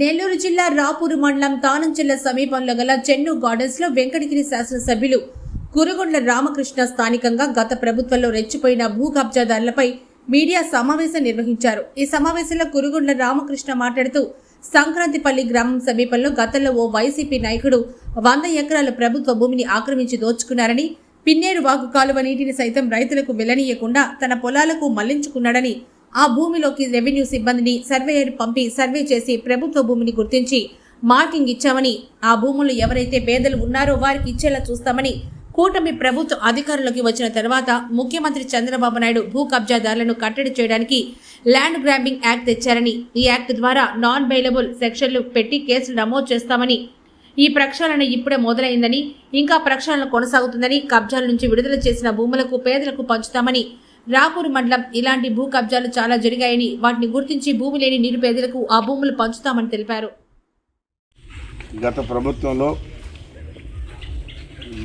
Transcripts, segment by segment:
నెల్లూరు జిల్లా రాపూరు మండలం తానంచెల్ల సమీపంలో గల చెన్ను గార్డెన్స్లో వెంకటగిరి శాసనసభ్యులు కురుగొండ్ల రామకృష్ణ స్థానికంగా గత ప్రభుత్వంలో రెచ్చిపోయిన భూ కబ్జాదారులపై మీడియా సమావేశం నిర్వహించారు. ఈ సమావేశంలో కురుగొండ్ల రామకృష్ణ మాట్లాడుతూ సంక్రాంతిపల్లి గ్రామం సమీపంలో గతంలో ఓ వైసీపీ నాయకుడు వంద ఎకరాల ప్రభుత్వ భూమిని ఆక్రమించి దోచుకున్నారని పిన్నేరు వాగు కాలువ నీటిని సైతం రైతులకు వెళ్ళనీయకుండా తన పొలాలకు మళ్ళించుకున్నాడని ఆ భూమిలోకి రెవెన్యూ సిబ్బందిని సర్వేయర్ పంపి సర్వే చేసి ప్రభుత్వ భూమిని గుర్తించి మార్కింగ్ ఇచ్చామని ఆ భూములు ఎవరైతే పేదలు ఉన్నారో వారికి ఇచ్చేలా చూస్తామని కూటమి ప్రభుత్వ అధికారంలోకి వచ్చిన తర్వాత ముఖ్యమంత్రి చంద్రబాబు నాయుడు భూ కబ్జాదారులను కట్టడి చేయడానికి ల్యాండ్ గ్రాబింగ్ యాక్ట్ తెచ్చారని ఈ యాక్ట్ ద్వారా నాన్ బెయిలబుల్ సెక్షన్లు పెట్టి కేసులు నమోదు చేస్తామని ఈ ప్రక్షాళన ఇప్పుడే మొదలైందని ఇంకా ప్రక్షాళన కొనసాగుతుందని కబ్జాల నుంచి విడుదల చేసిన భూములకు పేదలకు పంచుతామని రాపూర్ మండలం ఇలాంటి భూ కబ్జాలు చాలా జరిగాయని వాటిని గుర్తించి భూమి లేని నిరుపేదలకు ఆ భూములు పంచుతామని తెలిపారు. గత ప్రభుత్వంలో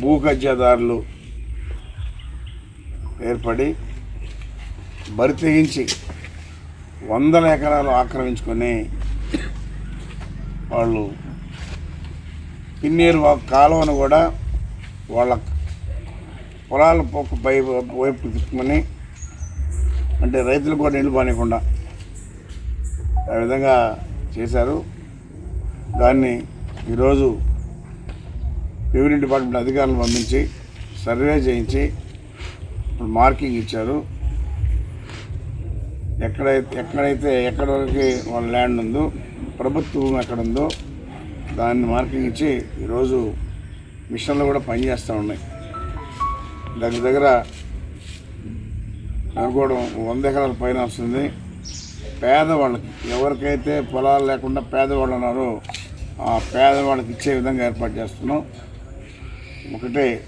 భూ కబ్జాదారులు ఏర్పడి బరి తెగించి వందల ఎకరాలు ఆక్రమించుకొని వాళ్ళు పిన్నీరు కాలువను కూడా వాళ్ళ పొలాల పొక్కు పై వైపు తిప్పుకొని అంటే రైతులు కూడా నీళ్ళు పానీయకుండా ఆ విధంగా చేశారు. దాన్ని ఈరోజు రెవెన్యూ డిపార్ట్మెంట్ అధికారులను పంపించి సర్వే చేయించి ఇప్పుడు మార్కింగ్ ఇచ్చారు. ఎక్కడైతే ఎక్కడైతే ఎక్కడ వరకు వాళ్ళ ల్యాండ్ ఉందో ప్రభుత్వం ఎక్కడ ఉందో దాన్ని మార్కింగ్ ఇచ్చి ఈరోజు మిషన్లు కూడా పనిచేస్తూ ఉన్నాయి. దగ్గర దగ్గర అనుకోవడం వంద ఎకరాల పైన వస్తుంది. పేదవాళ్ళకి ఎవరికైతే పొలాలు లేకుండా పేదవాళ్ళు ఉన్నారో ఆ పేదవాళ్ళకి ఇచ్చే విధంగా ఏర్పాటు చేస్తున్నాం. ఒకటే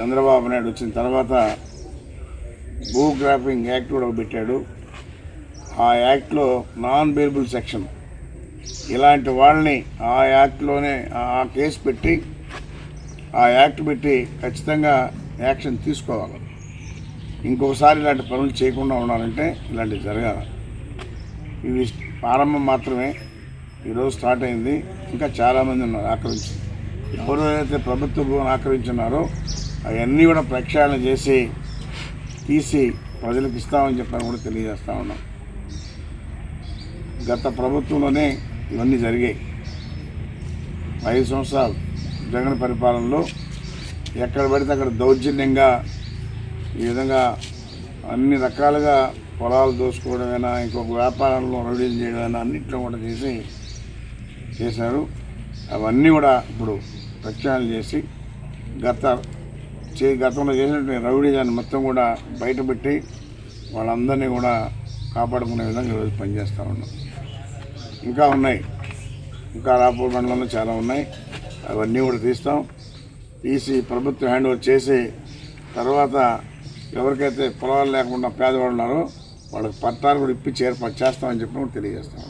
చంద్రబాబు నాయుడు వచ్చిన తర్వాత భూగ్రాఫింగ్ యాక్ట్ కూడా పెట్టాడు. ఆ యాక్ట్లో నాన్ బెయిలబుల్ సెక్షన్. ఇలాంటి వాళ్ళని ఆ యాక్ట్లోనే ఆ కేసు పెట్టి ఆ యాక్ట్ పెట్టి ఖచ్చితంగా యాక్షన్ తీసుకోవాలి. ఇంకొకసారి ఇలాంటి పనులు చేయకుండా ఉండాలంటే ఇలాంటివి జరగాలి. ఇవి ప్రారంభం మాత్రమే. ఈరోజు స్టార్ట్ అయింది. ఇంకా చాలామంది ఉన్నారు ఆక్రమించి. ఎవరైతే ప్రభుత్వ భూమిని ఆక్రమించున్నారో అవన్నీ కూడా ప్రక్షాళన చేసి తీసి ప్రజలకు ఇస్తామని చెప్పని కూడా తెలియజేస్తా ఉన్నాం. గత ప్రభుత్వంలోనే ఇవన్నీ జరిగాయి. ఐదు సంవత్సరాలు జగన్ పరిపాలనలో ఎక్కడ పడితే అక్కడ దౌర్జన్యంగా ఈ విధంగా అన్ని రకాలుగా పొలాలు దోసుకోవడమైనా ఇంకొక వ్యాపారంలో రొడీలు చేయడమైనా అన్నింటిలో కూడా చేసి చేశారు. అవన్నీ కూడా ఇప్పుడు ప్రక్షాళన చేసి గత చే గతంలో చేసినటువంటి రౌడీజాన్ని మొత్తం కూడా బయటపెట్టి వాళ్ళందరినీ కూడా కాపాడుకునే విధంగా ఈరోజు పనిచేస్తూ ఉన్నాం. ఇంకా ఉన్నాయి. ఇంకా రాపూర్ మండలంలో చాలా ఉన్నాయి. అవన్నీ కూడా తీస్తాం. తీసి ప్రభుత్వం హ్యాండ్ ఓవర్ చేసి తర్వాత ఎవరికైతే పొలాలు లేకుండా పేదవాళ్ళు ఉన్నారో వాళ్ళకి పట్టాలు కూడా ఇప్పించి ఏర్పాటు చేస్తామని చెప్పి కూడా తెలియజేస్తాం